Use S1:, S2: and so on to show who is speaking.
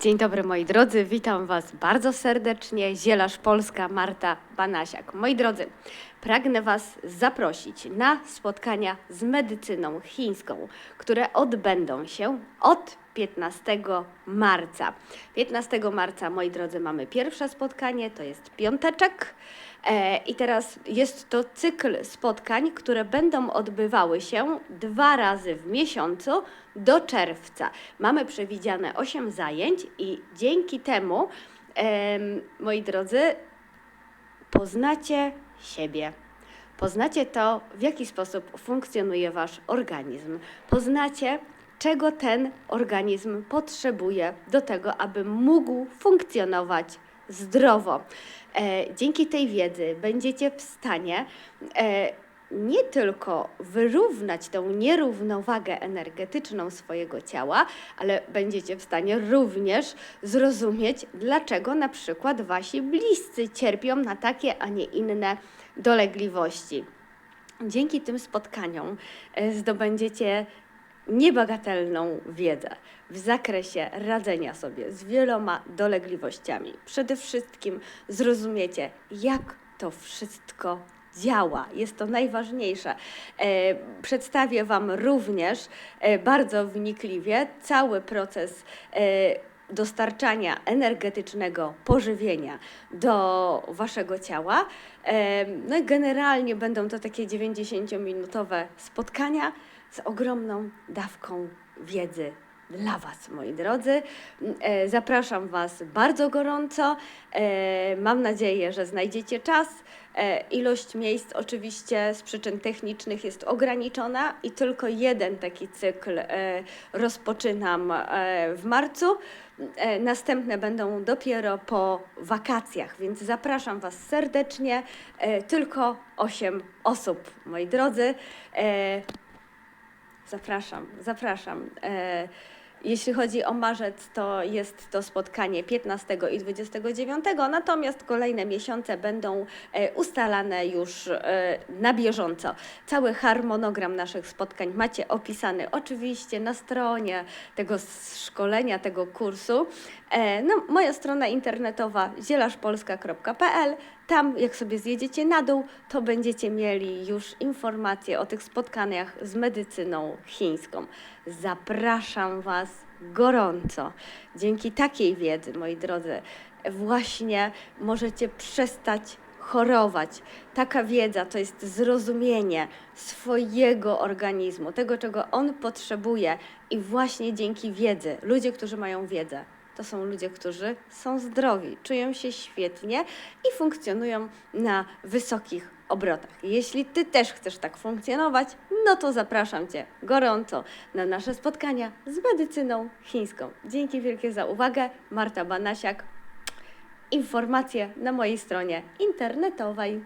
S1: Dzień dobry moi drodzy, witam Was bardzo serdecznie. Zielarz Polska Marta Banasiak. Moi drodzy, pragnę Was zaprosić na spotkania z medycyną chińską, które odbędą się od 15 marca. 15 marca, moi drodzy, mamy pierwsze spotkanie, to jest piąteczek. E, I teraz jest to cykl spotkań, które będą odbywały się dwa razy w miesiącu do czerwca. Mamy przewidziane 8 zajęć i dzięki temu, em, moi drodzy, poznacie siebie. Poznacie to, w jaki sposób funkcjonuje wasz organizm. Poznacie, czego ten organizm potrzebuje do tego, aby mógł funkcjonować zdrowo. E, dzięki tej wiedzy będziecie w stanie e, nie tylko wyrównać tą nierównowagę energetyczną swojego ciała, ale będziecie w stanie również zrozumieć, dlaczego na przykład wasi bliscy cierpią na takie, a nie inne dolegliwości. Dzięki tym spotkaniom e, zdobędziecie niebagatelną wiedzę w zakresie radzenia sobie z wieloma dolegliwościami. Przede wszystkim zrozumiecie, jak to wszystko działa. Jest to najważniejsze. E, przedstawię Wam również e, bardzo wnikliwie cały proces. E, dostarczania energetycznego pożywienia do waszego ciała. No i generalnie będą to takie 90-minutowe spotkania z ogromną dawką wiedzy dla Was, moi drodzy. E, Zapraszam Was bardzo gorąco. E, Mam nadzieję, że znajdziecie czas. E, Ilość miejsc oczywiście z przyczyn technicznych jest ograniczona i tylko jeden taki cykl rozpoczynam w marcu. Następne będą dopiero po wakacjach, więc zapraszam Was serdecznie. Tylko 8 osób, moi drodzy. E, Zapraszam, zapraszam. Jeśli chodzi o marzec, to jest to spotkanie 15 i 29, natomiast kolejne miesiące będą e, ustalane już e, na bieżąco. Cały harmonogram naszych spotkań macie opisany oczywiście na stronie tego szkolenia, tego kursu. E, No, moja strona internetowa zielaszpolska.pl. Tam, jak sobie zjedziecie na dół, to będziecie mieli już informacje o tych spotkaniach z medycyną chińską. Zapraszam Was gorąco. Dzięki takiej wiedzy, moi drodzy, właśnie możecie przestać chorować. Taka wiedza to jest zrozumienie swojego organizmu, tego, czego on potrzebuje, i właśnie dzięki wiedzy, ludzie, którzy mają wiedzę, to są ludzie, którzy są zdrowi, czują się świetnie i funkcjonują na wysokich obrotach. Jeśli Ty też chcesz tak funkcjonować, no to zapraszam Cię gorąco na nasze spotkania z medycyną chińską. Dzięki wielkie za uwagę. Marta Banasiak. Informacje na mojej stronie internetowej.